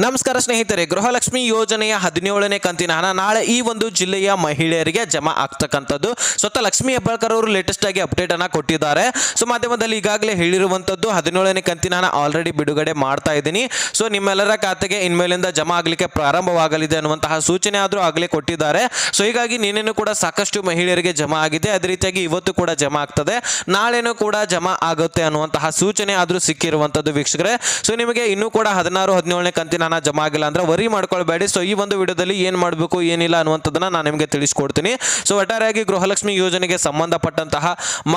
ನಮಸ್ಕಾರ ಸ್ನೇಹಿತರೆ, ಗೃಹಲಕ್ಷ್ಮಿ ಯೋಜನೆಯ ಹದಿನೇಳನೇ ಕಂತಿನ ಹಣ ನಾಳೆ ಈ ಒಂದು ಜಿಲ್ಲೆಯ ಮಹಿಳೆಯರಿಗೆ ಜಮಾ ಆಗ್ತಕ್ಕಂಥದ್ದು. ಸ್ವತಃ ಲಕ್ಷ್ಮಿ ಹೆಬ್ಬಾಳ್ಕರ್ ಅವರು ಲೇಟೆಸ್ಟ್ ಆಗಿ ಅಪ್ಡೇಟ್ ಅನ್ನ ಕೊಟ್ಟಿದ್ದಾರೆ. ಸೊ, ಮಾಧ್ಯಮದಲ್ಲಿ ಈಗಾಗಲೇ ಹೇಳಿರುವಂಥದ್ದು ಹದಿನೇಳನೇ ಕಂತಿನ ಹಣ ಆಲ್ರೆಡಿ ಬಿಡುಗಡೆ ಮಾಡ್ತಾ ಇದ್ದೀನಿ. ಸೊ, ನಿಮ್ಮೆಲ್ಲರ ಖಾತೆಗೆ ಇನ್ಮೇಲಿಂದ ಜಮಾ ಆಗಲಿಕ್ಕೆ ಪ್ರಾರಂಭವಾಗಲಿದೆ ಅನ್ನುವಂತಹ ಸೂಚನೆ ಆದರೂ ಆಗಲೇ ಕೊಟ್ಟಿದ್ದಾರೆ. ಸೊ, ಹೀಗಾಗಿ ನಿನ್ನೆನೂ ಕೂಡ ಸಾಕಷ್ಟು ಮಹಿಳೆಯರಿಗೆ ಜಮಾ ಆಗಿದೆ. ಅದೇ ರೀತಿಯಾಗಿ ಇವತ್ತು ಕೂಡ ಜಮಾ ಆಗ್ತದೆ. ನಾಳೆನೂ ಕೂಡ ಜಮಾ ಆಗುತ್ತೆ ಅನ್ನುವಂತಹ ಸೂಚನೆ ಆದರೂ ಸಿಕ್ಕಿರುವಂಥದ್ದು ವೀಕ್ಷಕರೇ. ಸೊ, ನಿಮಗೆ ಇನ್ನೂ ಕೂಡ ಹದಿನಾರು, ಹದಿನೇಳನೇ ಕಂತಿನ ಹಣ ಜಮಾ ಆಗಿಲ್ಲ ಅಂದ್ರೆ ವರಿ ಮಾಡ್ಕೊಳ್ಬೇಡಿ. ಸೊ ಈ ಒಂದು ವಿಡಿಯೋದಲ್ಲಿ ಏನು ಮಾಡಬೇಕು, ಏನಿಲ್ಲ ಅನ್ನುವಂಥದ್ದನ್ನ ನಾನು ನಿಮಗೆ ತಿಳಿಸ್ಕೊಡ್ತೀನಿ. ಸೊ ಒಟ್ಟಾರೆಯಾಗಿ ಗೃಹಲಕ್ಷ್ಮಿ ಯೋಜನೆಗೆ ಸಂಬಂಧಪಟ್ಟಂತಹ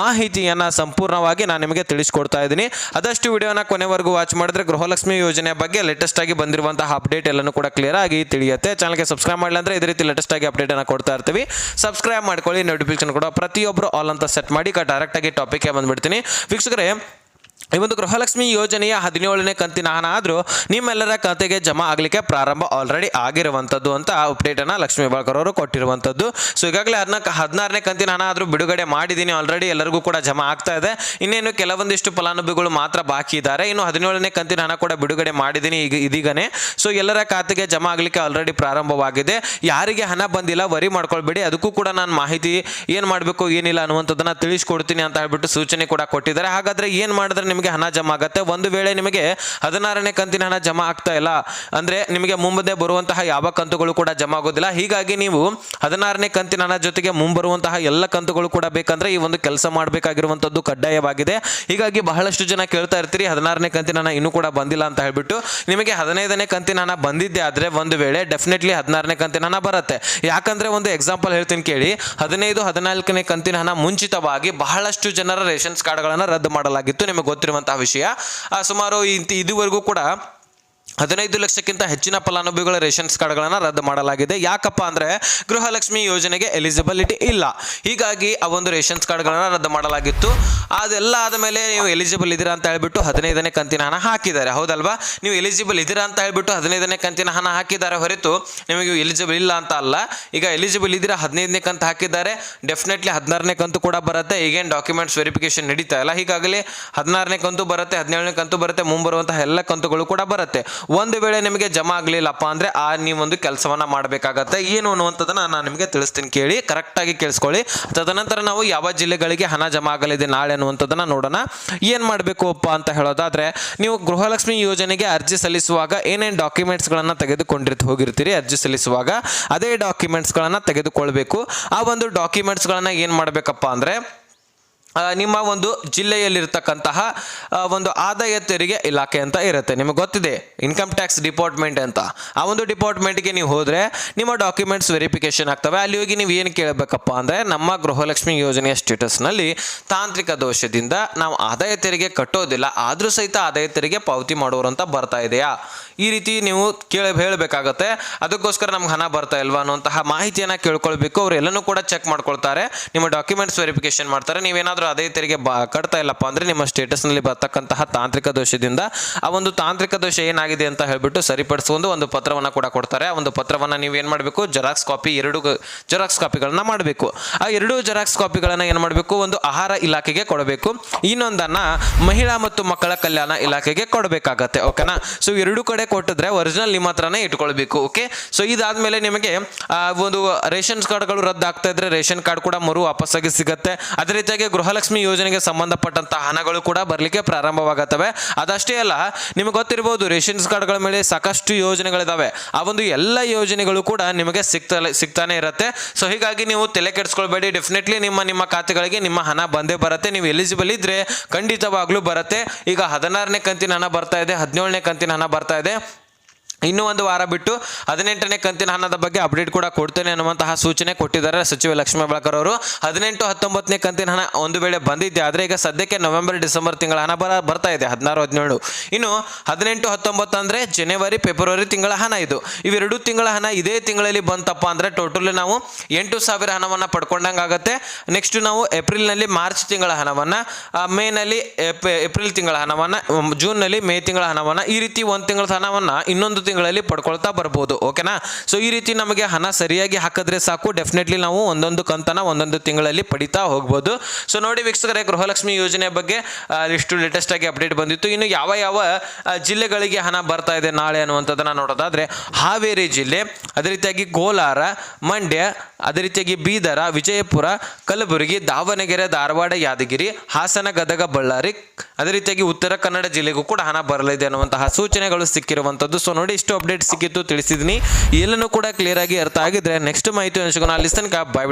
ಮಾಹಿತಿಯನ್ನು ಸಂಪೂರ್ಣವಾಗಿ ನಾನು ನಿಮಗೆ ತಿಳಿಸ್ಕೊಡ್ತಾ ಇದ್ದೀನಿ. ಆದಷ್ಟು ವಿಡಿಯೋನ ಕೊನೆವರೆಗೂ ವಾಚ್ ಮಾಡಿದ್ರೆ ಗೃಹಲಕ್ಷ್ಮಿ ಯೋಜನೆ ಬಗ್ಗೆ ಲೇಟೆಸ್ಟ್ ಆಗಿ ಬಂದಿರುವಂತಹ ಅಪ್ಡೇಟ್ ಎಲ್ಲನೂ ಕೂಡ ಕ್ಲಿಯರ್ ಆಗಿ ತಿಳಿಯುತ್ತೆ. ಚಾನಲ್ಗೆ ಸಬ್ಸ್ಕ್ರೈಬ್ ಮಾಡಲಿ ಅಂದ್ರೆ ಇದೇ ರೀತಿ ಲೇಟೆಸ್ಟ್ ಆಗಿ ಅಪ್ಡೇಟ್ ಅನ್ನು ಕೊಡ್ತಾ ಇರ್ತೀವಿ. ಸಬ್ಸ್ಕ್ರೈಬ್ ಮಾಡ್ಕೊಳ್ಳಿ ನೋಟಿಫಿಕೇಶನ್ ಕೂಡ ಪ್ರತಿಯೊಬ್ಬರು ಆಲ್ ಅಂತ ಸೆಟ್ ಮಾಡಿ ಡೈರೆಕ್ಟ್ ಆಗಿ ಟಾಪಿಕ್ಗೆ ಬಂದ್ಬಿಡ್ತೀನಿ. ವೀಕ್ಷಕರೇ ಈ ಒಂದು ಗೃಹಲಕ್ಷ್ಮಿ ಯೋಜನೆಯ ಹದಿನೇಳನೇ ಕಂತಿನ ಹಣ ಆದರೂ ನಿಮ್ಮೆಲ್ಲರ ಖಾತೆಗೆ ಜಮಾ ಆಗಲಿಕ್ಕೆ ಪ್ರಾರಂಭ ಆಲ್ರೆಡಿ ಆಗಿರುವಂಥದ್ದು ಅಂತ ಅಪ್ಡೇಟನ್ನು ಲಕ್ಷ್ಮೀ ಬಾಳ್ಕರ್ ಅವರು ಕೊಟ್ಟಿರುವಂಥದ್ದು. ಸೊ ಈಗಾಗಲೇ ಅದನ್ನ ಹದಿನಾರನೇ ಕಂತಿನ ಹಣ ಆದರೂ ಬಿಡುಗಡೆ ಮಾಡಿದ್ದೀನಿ ಆಲ್ರೆಡಿ ಎಲ್ಲರಿಗೂ ಕೂಡ ಜಮಾ ಆಗ್ತಾ ಇದೆ. ಇನ್ನೇನು ಕೆಲವೊಂದಿಷ್ಟು ಫಲಾನುಭವಿಗಳು ಮಾತ್ರ ಬಾಕಿ ಇದ್ದಾರೆ. ಇನ್ನು ಹದಿನೇಳನೇ ಕಂತಿನ ಹಣ ಕೂಡ ಬಿಡುಗಡೆ ಮಾಡಿದ್ದೀನಿ ಈಗ ಇದೀಗನೇ. ಸೊ ಎಲ್ಲರ ಖಾತೆಗೆ ಜಮಾ ಆಗಲಿಕ್ಕೆ ಆಲ್ರೆಡಿ ಪ್ರಾರಂಭವಾಗಿದೆ. ಯಾರಿಗೆ ಹಣ ಬಂದಿಲ್ಲ ವರಿ ಮಾಡ್ಕೊಳ್ಬೇಡಿ. ಅದಕ್ಕೂ ಕೂಡ ನಾನು ಮಾಹಿತಿ ಏನು ಮಾಡಬೇಕು, ಏನಿಲ್ಲ ಅನ್ನುವಂಥದ್ದನ್ನು ತಿಳಿಸ್ಕೊಡ್ತೀನಿ ಅಂತ ಹೇಳ್ಬಿಟ್ಟು ಸೂಚನೆ ಕೂಡ ಕೊಟ್ಟಿದ್ದಾರೆ. ಹಾಗಾದರೆ ಏನು ಮಾಡಿದ್ರೆ ಹಣ ಜಮಾ ಆಗುತ್ತೆ. ಒಂದು ವೇಳೆ ನಿಮಗೆ ಹದಿನಾರನೇ ಕಂತಿನ ಹಣ ಜಮಾ ಆಗ್ತಾ ಇಲ್ಲ ಅಂದ್ರೆ ನಿಮಗೆ ಮುಂಬದೇ ಬರುವಂತಹ ಯಾವ ಕಂತುಗಳು ಕೂಡ ಜಮಾ ಆಗೋದಿಲ್ಲ. ಹೀಗಾಗಿ ನೀವು ಹದಿನಾರನೇ ಕಂತಿನ ಹಣ ಜೊತೆಗೆ ಮುಂಬರುವಂತಹ ಎಲ್ಲ ಕಂತುಗಳು ಕೂಡ ಬೇಕಂದ್ರೆ ಈ ಒಂದು ಕೆಲಸ ಮಾಡಬೇಕಾಗಿರುವಂಥದ್ದು ಕಡ್ಡಾಯವಾಗಿದೆ. ಹೀಗಾಗಿ ಬಹಳಷ್ಟು ಜನ ಕೇಳ್ತಾ ಇರ್ತೀರಿ, ಹದಿನಾರನೇ ಕಂತಿನ ಹಣ ಇನ್ನೂ ಕೂಡ ಬಂದಿಲ್ಲ ಅಂತ ಹೇಳ್ಬಿಟ್ಟು. ನಿಮಗೆ ಹದಿನೈದನೇ ಕಂತಿನ ಹಣ ಬಂದಿದ್ದೆ ಆದರೆ ಒಂದು ವೇಳೆ ಡೆಫಿನೆಟ್ಲಿ ಹದಿನಾರನೇ ಕಂತಿನ ಹಣ ಬರುತ್ತೆ. ಯಾಕಂದ್ರೆ ಒಂದು ಎಕ್ಸಾಂಪಲ್ ಹೇಳ್ತೀನಿ ಕೇಳಿ. ಹದಿನೈದು, ಹದಿನಾಲ್ಕನೇ ಕಂತಿನ ಹಣ ಮುಂಚಿತವಾಗಿ ಬಹಳಷ್ಟು ಜನರ ರೇಷನ್ಸ್ ಕಾರ್ಡ್ಗಳನ್ನು ರದ್ದು ಮಾಡಲಾಗಿತ್ತು. ನಿಮಗೆ ಗೊತ್ತಿರುವಂತಹ ವಿಷಯ. ಸುಮಾರು ಇದುವರೆಗೂ ಕೂಡ ಹದಿನೈದು ಲಕ್ಷಕ್ಕಿಂತ ಹೆಚ್ಚಿನ ಫಲಾನುಭವಿಗಳ ರೇಷನ್ಸ್ ಕಾರ್ಡ್ಗಳನ್ನು ರದ್ದು ಮಾಡಲಾಗಿದೆ. ಯಾಕಪ್ಪ ಅಂದರೆ ಗೃಹಲಕ್ಷ್ಮಿ ಯೋಜನೆಗೆ ಎಲಿಜಿಬಿಲಿಟಿ ಇಲ್ಲ. ಹೀಗಾಗಿ ಆ ಒಂದು ರೇಷನ್ಸ್ ಕಾರ್ಡ್ಗಳನ್ನು ರದ್ದು ಮಾಡಲಾಗಿತ್ತು. ಅದೆಲ್ಲ ಆದಮೇಲೆ ನೀವು ಎಲಿಜಿಬಲ್ ಇದ್ದೀರಾ ಅಂತ ಹೇಳ್ಬಿಟ್ಟು ಹದಿನೈದನೇ ಕಂತಿನ ಹಣ ಹಾಕಿದ್ದಾರೆ. ಹೌದಲ್ವಾ? ನೀವು ಎಲಿಜಿಬಲ್ ಇದ್ದೀರಾ ಅಂತ ಹೇಳ್ಬಿಟ್ಟು ಹದಿನೈದನೇ ಕಂತಿನ ಹಣ ಹಾಕಿದ್ದಾರೆ ಹೊರತು ನಿಮಗೆ ಎಲಿಜಿಬಲ್ ಇಲ್ಲ ಅಂತ ಅಲ್ಲ. ಈಗ ಎಲಿಜಿಬಲ್ ಇದ್ದೀರಾ ಹದಿನೈದನೇ ಕಂತು ಹಾಕಿದ್ದಾರೆ. ಡೆಫಿನೆಟ್ಲಿ ಹದಿನಾರನೇ ಕಂತು ಕೂಡ ಬರುತ್ತೆ. ಈಗೇನು ಡಾಕ್ಯುಮೆಂಟ್ಸ್ ವೆರಿಫಿಕೇಶನ್ ನಡೀತಾ ಇಲ್ಲ. ಹೀಗಾಗಲಿ ಹದಿನಾರನೇ ಕಂತು ಬರುತ್ತೆ, ಹದಿನೇಳನೇ ಕಂತು ಬರುತ್ತೆ, ಮುಂಬರುವಂತಹ ಎಲ್ಲ ಕಂತುಗಳು ಕೂಡ ಬರುತ್ತೆ. ಒಂದು ವೇಳೆ ನಿಮಗೆ ಜಮಾ ಆಗಲಿಲ್ಲಪ್ಪ ಅಂದರೆ, ಆ, ನೀವೊಂದು ಕೆಲಸವನ್ನ ಮಾಡಬೇಕಾಗತ್ತೆ. ಏನು ಅನ್ನುವಂಥದ್ದನ್ನ ನಾನು ನಿಮಗೆ ತಿಳಿಸ್ತೀನಿ ಕೇಳಿ ಕರೆಕ್ಟಾಗಿ ಕೇಳಿಸ್ಕೊಳ್ಳಿ. ತದನಂತರ ನಾವು ಯಾವ ಜಿಲ್ಲೆಗಳಿಗೆ ಹಣ ಜಮಾ ಆಗಲಿದೆ ನಾಳೆ ಅನ್ನುವಂಥದ್ದನ್ನು ನೋಡೋಣ. ಏನು ಮಾಡಬೇಕು ಅಪ್ಪ ಅಂತ ಹೇಳೋದಾದ್ರೆ, ನೀವು ಗೃಹಲಕ್ಷ್ಮಿ ಯೋಜನೆಗೆ ಅರ್ಜಿ ಸಲ್ಲಿಸುವಾಗ ಏನೇನು ಡಾಕ್ಯುಮೆಂಟ್ಸ್ಗಳನ್ನು ತೆಗೆದುಕೊಂಡಿರ್ತ, ಹೋಗಿರ್ತೀರಿ ಅರ್ಜಿ ಸಲ್ಲಿಸುವಾಗ, ಅದೇ ಡಾಕ್ಯುಮೆಂಟ್ಸ್ಗಳನ್ನು ತೆಗೆದುಕೊಳ್ಬೇಕು. ಆ ಒಂದು ಡಾಕ್ಯುಮೆಂಟ್ಸ್ಗಳನ್ನು ಏನು ಮಾಡಬೇಕಪ್ಪ ಅಂದರೆ ನಿಮ್ಮ ಒಂದು ಜಿಲ್ಲೆಯಲ್ಲಿರ್ತಕ್ಕಂತಹ ಒಂದು ಆದಾಯ ತೆರಿಗೆ ಇಲಾಖೆ ಅಂತ ಇರುತ್ತೆ. ನಿಮಗೆ ಗೊತ್ತಿದೆ ಇನ್ಕಮ್ ಟ್ಯಾಕ್ಸ್ ಡಿಪಾರ್ಟ್ಮೆಂಟ್ ಅಂತ. ಆ ಒಂದು ಡಿಪಾರ್ಟ್ಮೆಂಟ್ಗೆ ನೀವು ಹೋದರೆ ನಿಮ್ಮ ಡಾಕ್ಯುಮೆಂಟ್ಸ್ ವೆರಿಫಿಕೇಶನ್ ಆಗ್ತವೆ. ಅಲ್ಲಿ ಹೋಗಿ ನೀವು ಏನು ಕೇಳಬೇಕಪ್ಪ ಅಂದರೆ, ನಮ್ಮ ಗೃಹಲಕ್ಷ್ಮಿ ಯೋಜನೆಯ ಸ್ಟೇಟಸ್ನಲ್ಲಿ ತಾಂತ್ರಿಕ ದೋಷದಿಂದ ನಾವು ಆದಾಯ ತೆರಿಗೆ ಕಟ್ಟೋದಿಲ್ಲ. ಆದರೂ ಸಹಿತ ಆದಾಯ ತೆರಿಗೆ ಪಾವತಿ ಮಾಡೋರು ಅಂತ ಬರ್ತಾ ಇದೆಯಾ? ಈ ರೀತಿ ನೀವು ಕೇಳ, ಹೇಳಬೇಕಾಗತ್ತೆ. ಅದಕ್ಕೋಸ್ಕರ ನಮ್ಗೆ ಹಣ ಬರ್ತಾ ಇಲ್ವಾ ಅನ್ನುವಂತಹ ಮಾಹಿತಿಯನ್ನು ಕೇಳ್ಕೊಳ್ಬೇಕು. ಅವ್ರು ಎಲ್ಲನೂ ಕೂಡ ಚೆಕ್ ಮಾಡ್ಕೊಳ್ತಾರೆ. ನಿಮ್ಮ ಡಾಕ್ಯುಮೆಂಟ್ಸ್ ವೆರಿಫಿಕೇಶನ್ ಮಾಡ್ತಾರೆ. ನೀವೇನಾದರೂ ಅದೇ ತೆರಿಗೆ ಬ ಕಟ್ತಾ ಇಲ್ಲಪ್ಪ ಅಂದರೆ ನಿಮ್ಮ ಸ್ಟೇಟಸ್ನಲ್ಲಿ ಬರ್ತಕ್ಕಂತಹ ತಾಂತ್ರಿಕ ದೋಷದಿಂದ ಆ ಒಂದು ತಾಂತ್ರಿಕ ದೋಷ ಏನಾಗಿದೆ ಅಂತ ಹೇಳ್ಬಿಟ್ಟು ಸರಿಪಡಿಸ್ಕೊಂಡು ಒಂದು ಪತ್ರವನ್ನು ಕೂಡ ಕೊಡ್ತಾರೆ. ಆ ಒಂದು ಪತ್ರವನ್ನು ಏನು ಮಾಡಬೇಕು? ಜೆರಾಕ್ಸ್ ಕಾಪಿ ಎರಡು ಜೆರಾಕ್ಸ್ ಕಾಪಿಗಳನ್ನ ಮಾಡಬೇಕು. ಆ ಎರಡು ಜೆರಾಕ್ಸ್ ಕಾಪಿಗಳನ್ನು ಏನು ಮಾಡಬೇಕು? ಒಂದು ಆಹಾರ ಇಲಾಖೆಗೆ ಕೊಡಬೇಕು. ಇನ್ನೊಂದನ್ನು ಮಹಿಳಾ ಮತ್ತು ಮಕ್ಕಳ ಕಲ್ಯಾಣ ಇಲಾಖೆಗೆ ಕೊಡಬೇಕಾಗತ್ತೆ. ಓಕೆನಾ ಸೊ ಎರಡು ಕಡೆ ಕೊಟ್ಟಿದ್ರೆ ಒರಿಜಿನಲ್ ನಿಮ್ಮ ಹತ್ರನೇ ಇಟ್ಕೊಳ್ಬೇಕು. ಓಕೆ ಸೊ ಇದಾದ್ಮೇಲೆ ನಿಮಗೆ ಒಂದು ರೇಷನ್ ಕಾರ್ಡ್ಗಳು ರದ್ದಾಗ್ತಾ ಇದ್ರೆ ರೇಷನ್ ಕಾರ್ಡ್ ಕೂಡ ಮರು ವಾಪಸ್ಸಾಗಿ ಸಿಗುತ್ತೆ. ಅದೇ ರೀತಿಯಾಗಿ ಗೃಹಲಕ್ಷ್ಮಿ ಯೋಜನೆಗೆ ಸಂಬಂಧಪಟ್ಟಂತ ಹಣಗಳು ಕೂಡ ಬರಲಿಕ್ಕೆ ಪ್ರಾರಂಭವಾಗುತ್ತವೆ. ಅದಷ್ಟೇ ಅಲ್ಲ, ನಿಮಗೆ ಗೊತ್ತಿರಬಹುದು ರೇಷನ್ಸ್ ಕಾರ್ಡ್ಗಳ ಮೇಲೆ ಸಾಕಷ್ಟು ಯೋಜನೆಗಳಿದಾವೆ. ಆ ಒಂದು ಎಲ್ಲ ಯೋಜನೆಗಳು ಕೂಡ ನಿಮಗೆ ಸಿಗ್ತಾ ಸಿಗ್ತಾನೆ ಇರುತ್ತೆ. ಸೊ ಹೀಗಾಗಿ ನೀವು ತಲೆ ಕೆಡಿಸ್ಕೊಳ್ಬೇಡಿ. ಡೆಫಿನೆಟ್ಲಿ ನಿಮ್ಮ ನಿಮ್ಮ ಖಾತೆಗಳಿಗೆ ನಿಮ್ಮ ಹಣ ಬಂದೇ ಬರುತ್ತೆ. ನೀವು ಎಲಿಜಿಬಲ್ ಇದ್ರೆ ಖಂಡಿತವಾಗ್ಲೂ ಬರುತ್ತೆ. ಈಗ ಹದಿನಾರನೇ ಕಂತಿನ ಹಣ ಬರ್ತಾ ಇದೆ, ಹದಿನೇಳನೇ ಕಂತಿನ ಹಣ ಬರ್ತಾ ಇದೆ. ಇನ್ನೂ ಒಂದು ವಾರ ಬಿಟ್ಟು ಹದಿನೆಂಟನೇ ಕಂತಿನ ಹಣದ ಬಗ್ಗೆ ಅಪ್ಡೇಟ್ ಕೂಡ ಕೊಡ್ತೇನೆ ಅನ್ನುವಂತಹ ಸೂಚನೆ ಕೊಟ್ಟಿದ್ದಾರೆ ಸಚಿವ ಲಕ್ಷ್ಮೀ ಬಳಕರ್ ಅವರು. ಹದಿನೆಂಟು ಹತ್ತೊಂಬತ್ತನೇ ಕಂತಿನ ಹಣ ಒಂದು ವೇಳೆ ಬಂದಿದ್ದೆ ಆದರೆ ಈಗ ಸದ್ಯಕ್ಕೆ ನವೆಂಬರ್, ಡಿಸೆಂಬರ್ ತಿಂಗಳ ಹಣ ಬರ ಬರ್ತಾ ಇದೆ, ಹದಿನಾರು, ಹದಿನೇಳು. ಇನ್ನು ಹದಿನೆಂಟು ಹತ್ತೊಂಬತ್ತು ಅಂದರೆ ಜನವರಿ, ಫೆಬ್ರವರಿ ತಿಂಗಳ ಹಣ ಇದು. ಇವೆರಡು ತಿಂಗಳ ಹಣ ಇದೇ ತಿಂಗಳಲ್ಲಿ ಬಂತಪ್ಪ ಅಂದರೆ ಟೋಟಲ್ ನಾವು ಎಂಟು ಸಾವಿರ ಹಣವನ್ನು ಪಡ್ಕೊಂಡಂಗೆ ಆಗುತ್ತೆ. ನೆಕ್ಸ್ಟ್ ನಾವು ಏಪ್ರಿಲ್ನಲ್ಲಿ ಮಾರ್ಚ್ ತಿಂಗಳ ಹಣವನ್ನು ಮೇನಲ್ಲಿ ಏಪ್ರಿಲ್ ತಿಂಗಳ ಹಣವನ್ನು, ಜೂನ್ನಲ್ಲಿ ಮೇ ತಿಂಗಳ ಹಣವನ್ನು ಈ ರೀತಿ ಒಂದು ತಿಂಗಳ ಹಣವನ್ನು ಇನ್ನೊಂದು ತಿಂಗಳಲ್ಲಿ ಪಡ್ಕೊಳ್ತಾ ಬರ್ಬೋದು, ಓಕೆನಾ? ಸೊ ಈ ರೀತಿ ನಮಗೆ ಹಣ ಸರಿಯಾಗಿ ಹಾಕಿದ್ರೆ ಸಾಕು. ಡೆಫಿನೆಟ್ಲಿ ನಾವು ಒಂದೊಂದು ಕಂತನ ಒಂದೊಂದು ತಿಂಗಳಲ್ಲಿ ಪಡಿತಾ ಹೋಗ್ಬೋದು. ಸೊ ನೋಡಿ ವೀಕ್ಷಕರೇ, ಗೃಹಲಕ್ಷ್ಮಿ ಯೋಜನೆ ಬಗ್ಗೆ ಇಷ್ಟು ಲೇಟೆಸ್ಟ್ ಆಗಿ ಅಪ್ಡೇಟ್ ಬಂದಿತ್ತು. ಇನ್ನು ಯಾವ ಯಾವ ಜಿಲ್ಲೆಗಳಿಗೆ ಹಣ ಬರ್ತಾ ಇದೆ ನಾಳೆ ಅನ್ನುವಂಥದ್ದನ್ನ ನೋಡೋದಾದ್ರೆ, ಹಾವೇರಿ ಜಿಲ್ಲೆ, ಅದೇ ರೀತಿಯಾಗಿ ಕೋಲಾರ, ಮಂಡ್ಯ, ಅದೇ ರೀತಿಯಾಗಿ ಬೀದರ, ವಿಜಯಪುರ, ಕಲಬುರಗಿ, ದಾವಣಗೆರೆ, ಧಾರವಾಡ, ಯಾದಗಿರಿ, ಹಾಸನ, ಗದಗ, ಬಳ್ಳಾರಿ, ಅದೇ ರೀತಿಯಾಗಿ ಉತ್ತರ ಕನ್ನಡ ಜಿಲ್ಲೆಗೂ ಕೂಡ ಹಣ ಬರಲಿದೆ ಅನ್ನುವಂತಹ ಸೂಚನೆಗಳು ಸಿಕ್ಕಿರುವಂಥದ್ದು. ಸೊ ನೋಡಿ ಇಷ್ಟು ಅಪ್ಡೇಟ್ ಸಿಕ್ಕಿತ್ತು ತಿಳಿಸಿದ್ದೀನಿ ಎಲ್ಲನೂ ಕೂಡ ಕ್ಲಿಯರ್ ಆಗಿ ಅರ್ಥ ಆಗಿದ್ರೆ ನೆಕ್ಸ್ಟ್ ಮಾಹಿತಿ ಅನ್ಸ್ಕೊಂಡು ಅಲ್ಲಿ ತನಕ ಬಾಯ್